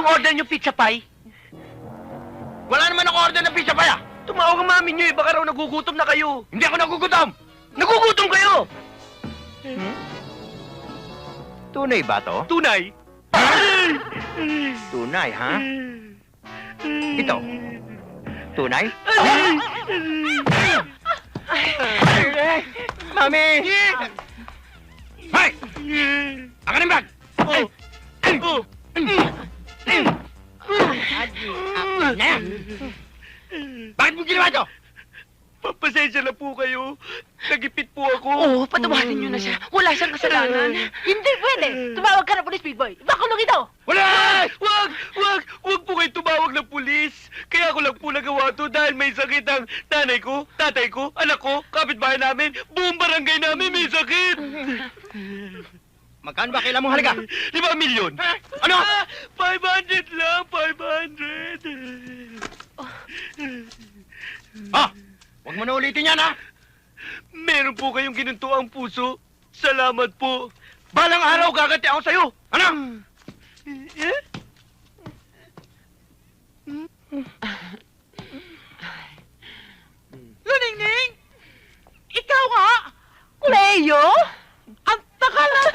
Yung order niyo pizza pie? Wala naman ako order ng pizza paya. Tumawag ang mami niyo eh. Baka raw nagugutom na kayo. Hindi ako nagugutom. Nagugutom kayo! Tunay ba to? Tunay? Tunay, ha? Ito. Tunay? Mami! Hoy! Akin ang bag! Oh. Oh. Bakit mo ginawa ito? Pasensya na po kayo. Nagipit po ako. Oo, patawarin niyo na siya. Wala siyang kasalanan. Hindi pwede. Tumawag ka na police, big boy. Bakulong ito. Wala! Wag! Wag! Wag po kayo tumawag ng pulis. Kaya ko lang po nagawa to dahil may sakit ang nanay ko, tatay ko, anak ko, kapitbahay namin, buong barangay namin may sakit. Magkano ba kailan mong halaga? Lima milyon. Ano? Ah, 500 lang, 500. Ah! Huwag mo na ulitin yan, ha? Meron po kayong ginunto ang puso. Salamat po. Balang araw gagati ako sa'yo! Ano? Luningning! Ikaw nga! Leo?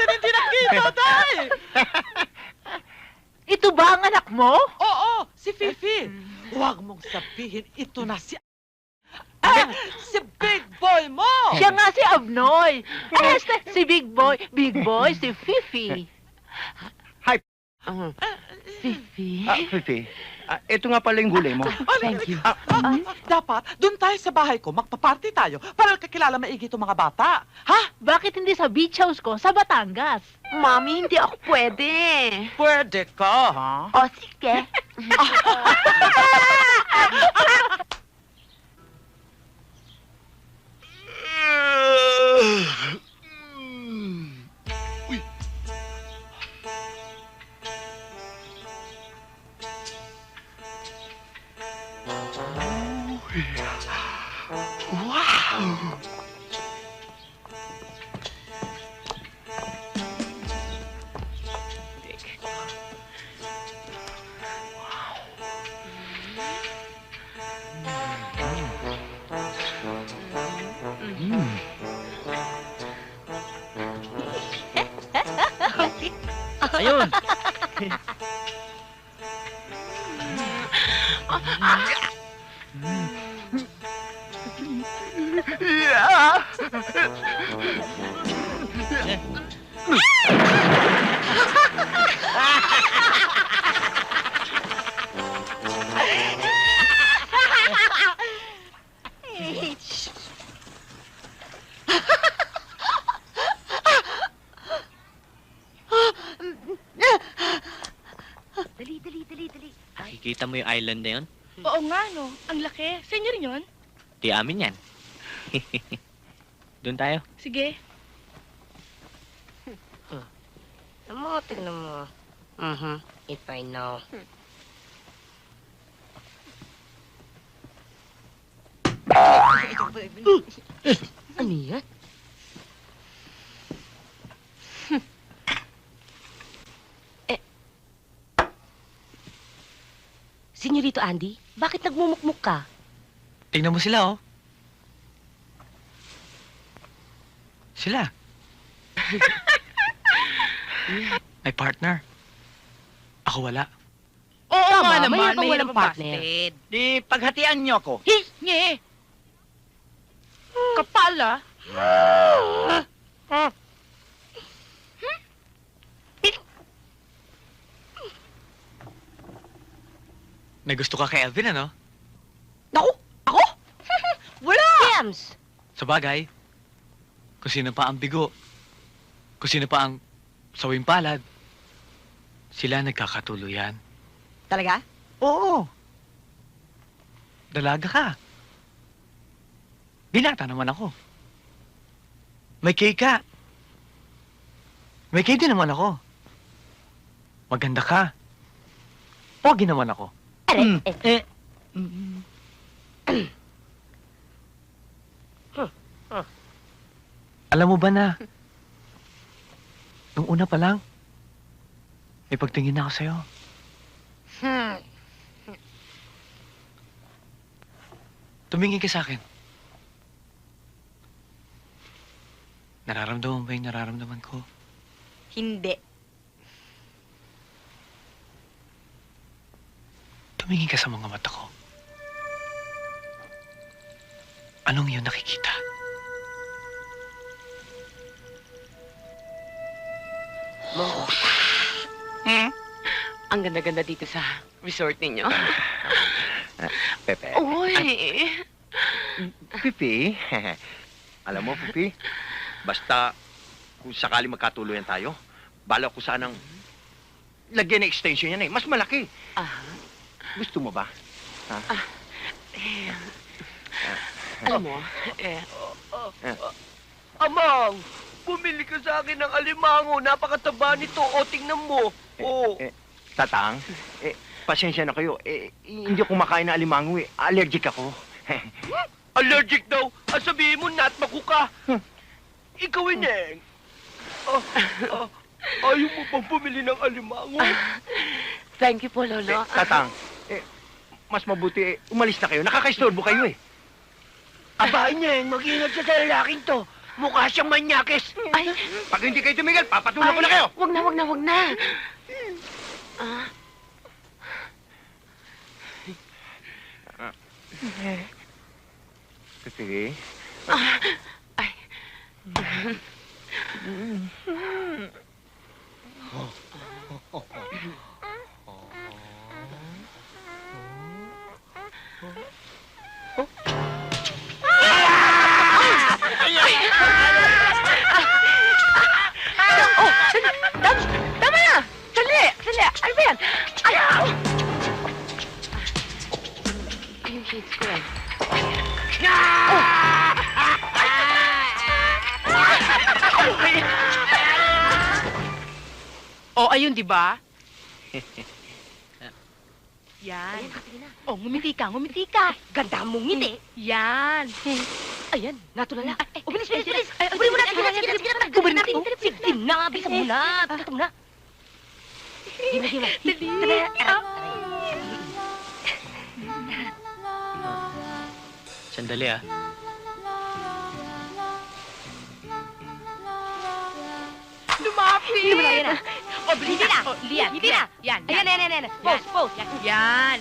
Natin hindi nakita, tay! Ito ba ang anak mo? Oo, si Fifi. Huwag mong sabihin ito na si... Ah, si Big Boy mo! Siya nga si Abnoy. Eh, si, si Big Boy. Big Boy, si Fifi. Hi. Fifi? Ah, Fifi. Ah, ito nga pala yung gulay mo. Thank you. Ah, ah, dapat, doon tayo sa bahay ko, magpa-party tayo para kakilala maigi itong mga bata. Ha? Bakit hindi sa beach house ko sa Batangas? Mami, hindi ako pwede. Pwede ka, ha? O, sige. Nakikita mo yung island na yun? Oo nga, no. Ang laki. Sa inyo rin yun? Di amin yan. Doon tayo. Sige. Alam mo, tignan mo. Mhm. If I know. ano yan? eh. Senyorito Andy, bakit nagmumukmuk ka? Tingnan mo sila, oh. Sila. May partner. Ako wala. Oo Tama, nga naman. Mahirap walang ang partner. busted. Di paghatian niyo ako. Hi! Nye! Kapal, ah. May gusto ka kay Alvin, ano? Naku, ako? Wala! James! Sa bagay, kung sino pa ang bigo, kung sino pa ang sawing palad, sila nagkakatuluyan. Talaga? Oo. Dalaga ka. Binata naman ako. May cake ka. May cake din naman ako. Maganda ka. Pogi naman ako. Alam mo ba na, nung una pa lang, may pagtingin na ako sa'yo. Hmm. Tumingin ka sa akin. Nararamdaman ba yung nararamdaman ko? Hindi. Tumingin ka sa mga mata ko. Anong iyong nakikita? Ang ganda-ganda dito sa resort ninyo. Pepe. Uy! Pipi. Alam mo, Pipi, basta kung sakali magkatuloyan tayo, bala ko sanang lagyan ng extension yan eh. Mas malaki. Ah, Gusto mo ba? alam mo, eh, Amang, bumili ka sa akin ng alimango. Napakataba nito. O, tingnan mo. O. Eh, Tatang, eh, pasensya na kayo. Eh, hindi ako kumakain ng alimango eh. Allergic ako. Allergic daw. Ang sabihin mo, nat makuka. Ikaw, Ineng. Ah, ah, ayaw mo bang bumili ng alimango? thank you po, Eh, Lolo. tatang, eh, mas mabuti eh, umalis na kayo. Nakakaistorbo kayo eh. Aba, Ineng, mag-ingat ka sa lalaking to. Mukha siyang manyakis. Ay, Pag hindi kayo tumigil, papatulan ko na kayo. Wag na, wag na, wag na. Ah, Pipi, ay. Ayun, di ba? Yan. Oh, ngumiti ka, ngumiti ka. Ganda mong ngiti. Yan. Ayan, natulala. Ay, O, bilis, bilis, bilis. ay, ay, Kunin mo na, ay, sige na, ay, sige na, ay, sige na. ay, ay, natin. ay, Sige na, bilisan mo na. Mo na. Di ba, di ba? Dali. Sandali ah. Lumapit. Na, yan. Oh, bilis Hindi na. Oh, yan, Hindi yan, na. Yan, Ayan, ayan, ayan. Pose, pose. Yan.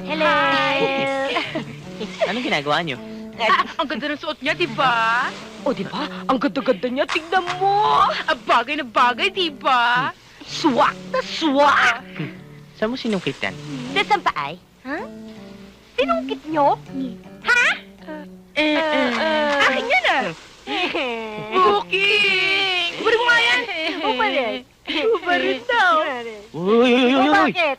Hello. Anong ginagawa niyo? Ah, ang ganda ng suot niya, di ba? O, di ba? Ang ganda-ganda niya. Tignan mo. Ah, bagay na bagay, di ba? Swak na swak. Saan mo sinungkit yan? Nasaan pa Sinungkit nyo? Ha? Eh, eh. Akin yan ah. Booking! Bari mo nga yan. Bumalik. Bari daw. Uy, uy, O, bakit?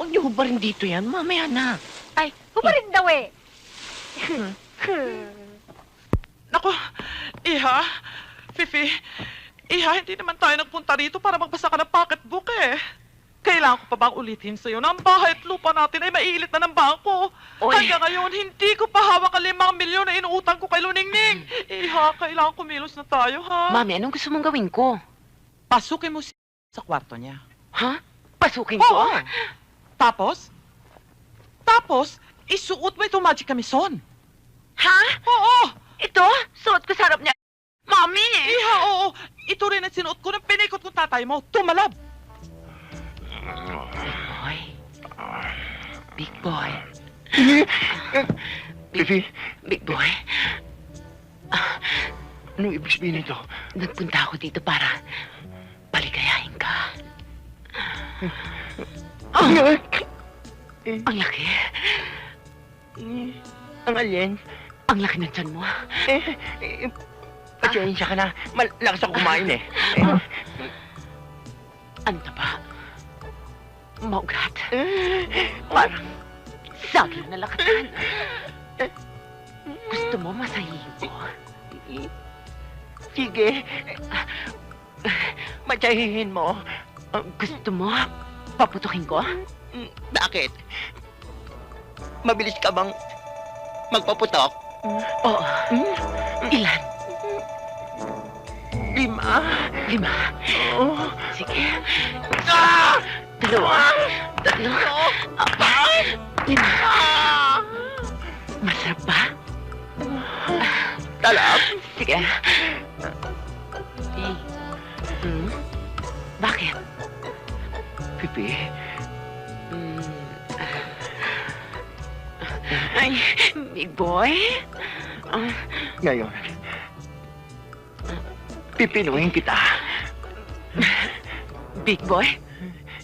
Huwag niyo hubarin dito yan. Mamaya na. Ay, humarin daw eh. Nako, Iha, Fifi, Iha, hindi naman tayo nagpunta rito para magbasa ka ng pocketbook eh. Kailangan ko pa bang ulitin sa'yo na ang bahay at lupa natin ay mailit na ng bangko. Oy. Hanggang ngayon, hindi ko pa hawak ang limang milyon na inuutang ko kay Luningning. Iha, kailangan kumilos na tayo, ha? Mami, anong gusto mong gawin ko? Pasukin mo si sa kwarto niya. Ha? Pasukin ko? Oo. Tapos, tapos, isuot mo itong magic camisón. Ha? Oo! Ito? Suot ko sa harap niya. Mami! Iha, oo. Ito rin ang sinuot ko nang pinikot ko tatay mo. Tumalab. Big boy. Pipi, Big boy. ano ibig sabihin nito? Nagpunta ako dito para paligayahin ka. Eh, Ang laki. ang alien? Ang laki ng tiyan mo. Eh, eh, pasensya ka na. Malakas ako kumain eh. eh Ang taba. Maugat. Parang saging na lakatan. Gusto mo masahihin ko? sige. Matyahihin mo. Gusto mo paputukin ko? Bakit? Mabilis ka bang magpaputok? Oo. Ilan? Lima. Lima. Oh. Sige. Ah! Dalawa. Tatlo. Apat. Lima. Masarap ba? Talap. Sige. Eh. Hmm? Bakit? Pipi. Hmm. Ay, big boy. Ah, Ngayon. Pipinuhin kita. big boy.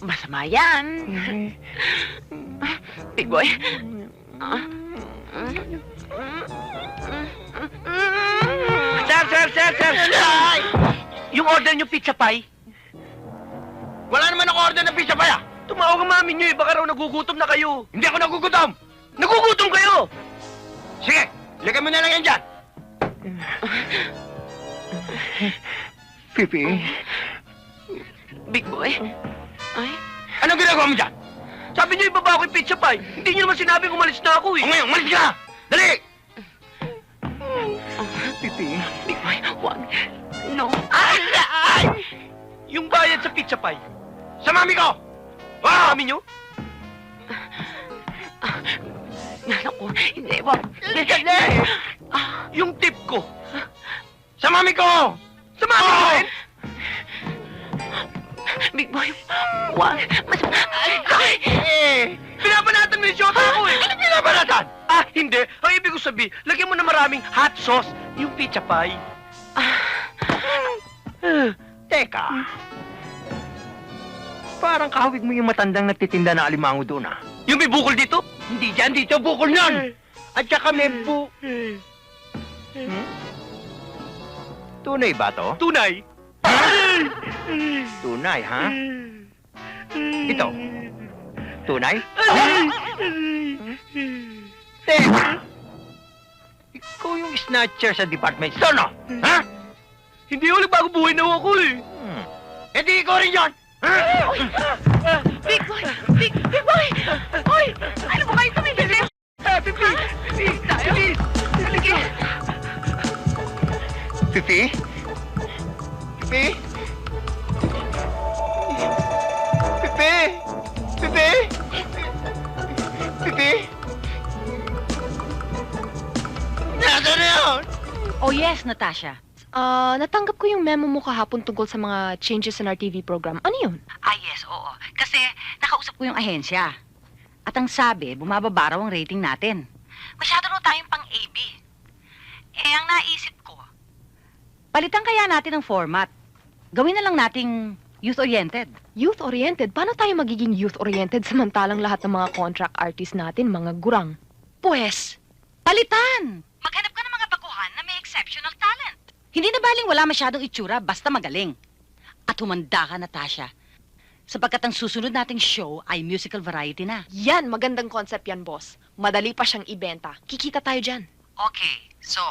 Masama yan. Big boy. Ah. Sir, sir, sir, sir! Ay! Yung order niyo pizza pie? Wala naman ako order ng pizza paya. Tumawag ang mami niyo eh, baka raw nagugutom na kayo. Hindi ako nagugutom. Nagugutom kayo! Sige, lagay mo na lang yan dyan. Pipi, Big boy. Ay, anong ginagawa mo dyan? Sabi niyo ibaba ko yung pizza pie. Hindi niyo naman sinabi kung umalis na ako O eh. ngayon, malis ka! Dali! Pipi, big boy, wag. No. Ay! Ay! Yung bayad sa pizza pie. sa mami ko! Wow! Mami niyo? Naku, hindi, wag. Dali! Ah, Yung tip ko. Sa mami ko! Sa mami ko Oh! rin? Big boy, wag. Mas... Ay. Eh! Pinapanatan mo yung shota ko eh. Ano pinabalatan? Ah, hindi. Ang ibig ko sabihin, lagyan mo na maraming hot sauce yung pizza pie. Teka. Parang kahawig mo yung matandang nagtitinda na alimango doon ah. Yung may bukol dito? Hindi dyan, dito bukol nun! At saka may bu... Hmm? Tunay ba to? Tunay. Tunay, ha? Ito. Tunay? Teka! Ikaw yung snatcher sa department store, no? Ha? Hindi ako nagbago buhay na ako eh. Hmm. E di ikaw rin yun! Ha? Big boy, big, big boy. Hoy, ano ba kayo tumigil? Ah, Pipi! Pipi! Pipi! Halika! Pipi? Pipi? Pipi? Pipi? Pipi? Nasaan na yun? Oh yes, Natasha. Ah, natanggap ko yung memo mo kahapon tungkol sa mga changes in our TV program. Ano yun? Ah yes, oo. Kasi nakausap ko yung ahensya. At ang sabi, bumababa raw ang rating natin. Masyado raw tayong pang AB. Eh, ang naisip ko, palitan kaya natin ang format. Gawin na lang nating youth-oriented. Youth-oriented? Paano tayo magiging youth-oriented samantalang lahat ng mga contract artist natin, mga gurang? Pues, Palitan! Maghanap ka ng mga baguhan na may exceptional talent. Hindi na baling wala masyadong itsura, basta magaling. At humanda ka, Natasha. Sapagkat ang susunod nating show ay musical variety na. yan, magandang concept yan, boss. Madali pa siyang ibenta. Kikita tayo dyan. Okay, so,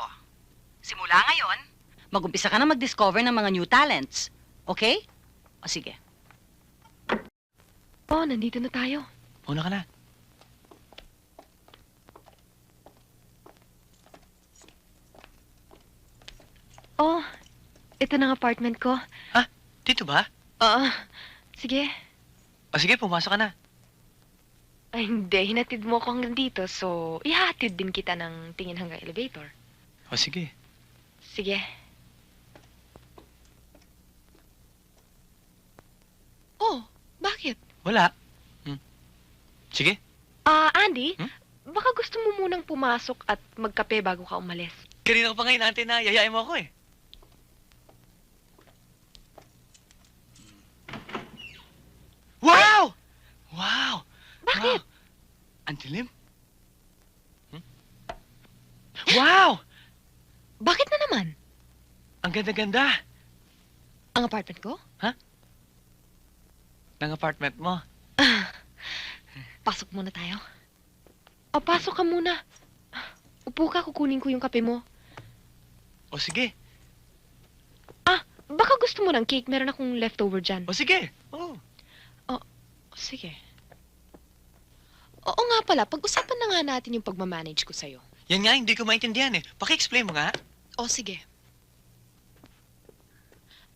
simula ngayon, mag-umpisa ka na mag-discover ng mga new talents. Okay? O sige. Oh, nandito na tayo. Una ka na. Oh, ito ng apartment ko. Dito ba? Ah, sige. O sige, pumasok ka na. Ay, hindi. Hinatid mo ako hanggang dito, so ihatid din kita ng tingin hanggang elevator. O sige. Sige. Oh, bakit? Wala. Hmm. Sige. Ah, Andy, Hmm? baka gusto mo munang pumasok at magkape bago ka umalis. Kanina ko pa ngayon, ate, na yayain mo ako eh. Wow! Wow! Bakit? Wow. Ang dilim. Hmm? Wow! Bakit na naman? Ang ganda-ganda Ang apartment ko? Ng apartment mo. Pasok muna tayo. O, pasok ka muna. Upo ka, kukunin ko yung kape mo. O sige. Baka gusto mo ng cake, meron akong leftover dyan. O sige. Oh. Sige. Oo nga pala, pag-usapan na nga natin yung pagmamanage ko sa'yo. Yan nga, hindi ko maintindihan eh. Paki-explain mo nga. O sige.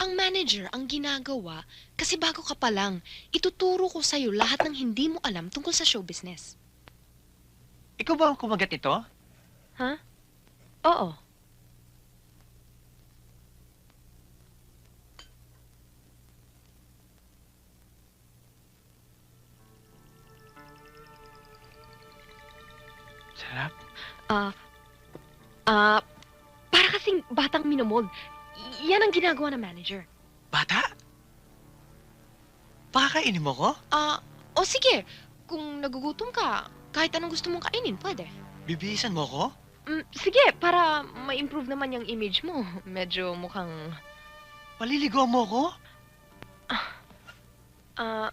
Ang manager ang ginagawa kasi bago ka pa lang, ituturo ko sa'yo lahat ng hindi mo alam tungkol sa show business. Ikaw ba ang kumagat ito? Oo. Sarap. Ah, ah, para kasing batang minomold. Yan ang ginagawa ng manager. Bata? Pakakainin mo ko? Ah, o sige, kung nagugutom ka, kahit anong gusto mong kainin, pwede. Bibihisan mo ko? Mm, sige, para ma-improve naman yung image mo. Medyo mukhang, Paliligaw mo ko? ah,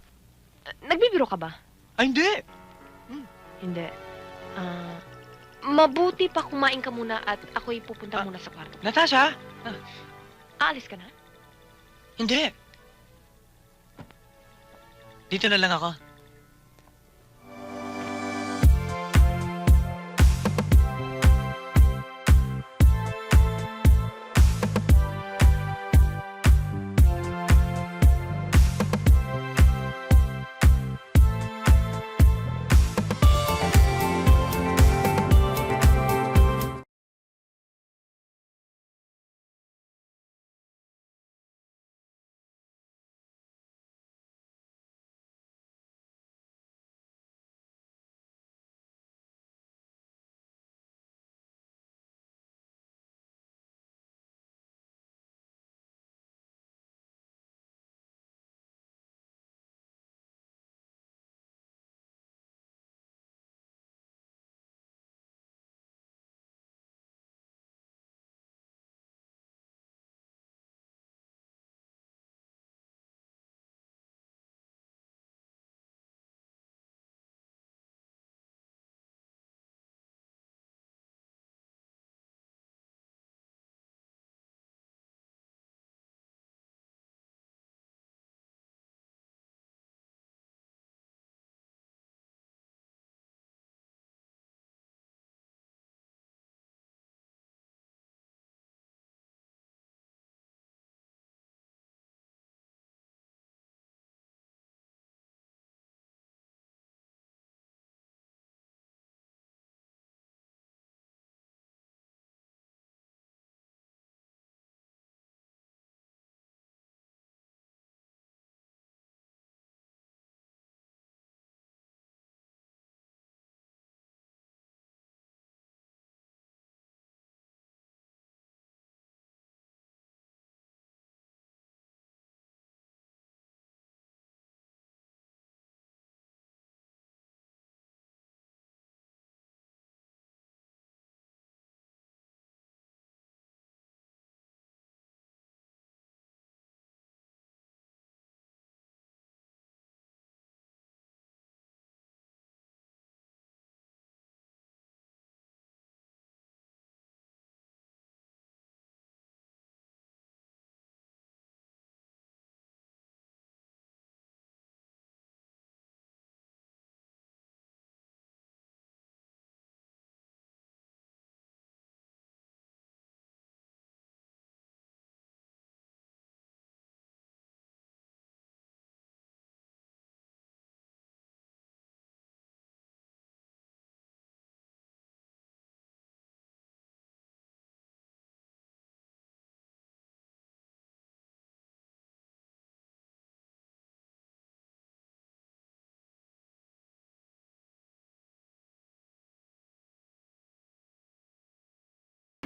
nagbibiro ka ba? Ay, hindi. Hindi. Ah, mabuti pa kumain ka muna at ako'y pupunta Ah. muna sa kwarto. Natasha? Aalis ka na? Hindi. Dito na lang ako.